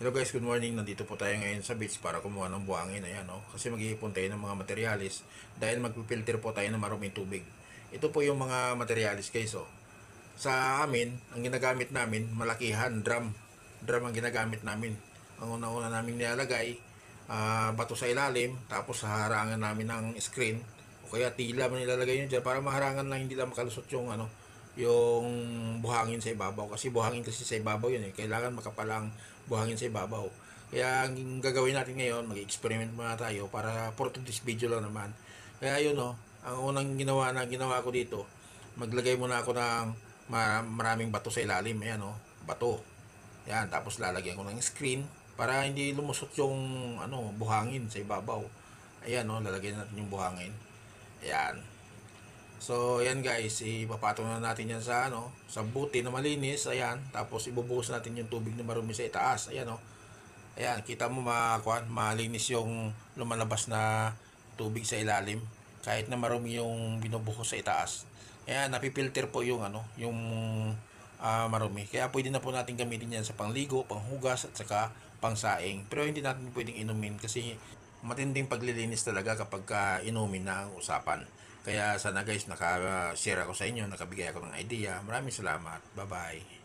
Hello guys, good morning. Nandito po tayo ngayon sa beach para kumuha ng buhangin. Ayan, no? Kasi mag-iipon tayo ng mga materialis dahil mag-filter po tayo ng maruming tubig. Ito po yung mga materialis guys. Oh. Sa amin, ang ginagamit namin, malakihan, drum. Drum ang ginagamit namin. Ang una-una namin nilalagay, ah, bato sa ilalim, tapos harangan namin ng screen. O kaya tila man nilalagay nyo dyan para maharangan lang hindi lang makalusot yung ano, yung buhangin sa ibabaw. Kasi buhangin kasi sa ibabaw yun eh. Kailangan makapalang buhangin sa ibabaw. Kaya ang gagawin natin ngayon mag-experiment muna tayo para for today's video lang naman. Kaya yun oh ang unang ginawa na ginawa ko dito maglagay muna ako ng ma- maraming bato sa ilalim. Ayan oh bato. Yan tapos lalagyan ko ng screen para hindi lumusot yung ano buhangin sa ibabaw. Ayan oh lalagyan natin yung buhangin. Ayan So, ayan guys, ipapatong na natin yan sa ano, sa buti na malinis, ayan. Tapos ibubuhos natin yung tubig na marumi sa itaas, ayan oh. Ayan, kita mo makakuan, malinis yung lumalabas na tubig sa ilalim. Kahit na marumi yung binubuhos sa itaas. Ayan, napipilter po yung ano, yung ah, marumi. Kaya pwede na po natin gamitin yan sa pangligo, panghugas at saka pangsaing. Pero hindi natin pwedeng inumin kasi matinding paglilinis talaga kapag ka inumin na ang usapan. Kaya sana guys, naka-share ako sa inyo, nakabigay ako ng idea. Maraming salamat. Bye-bye.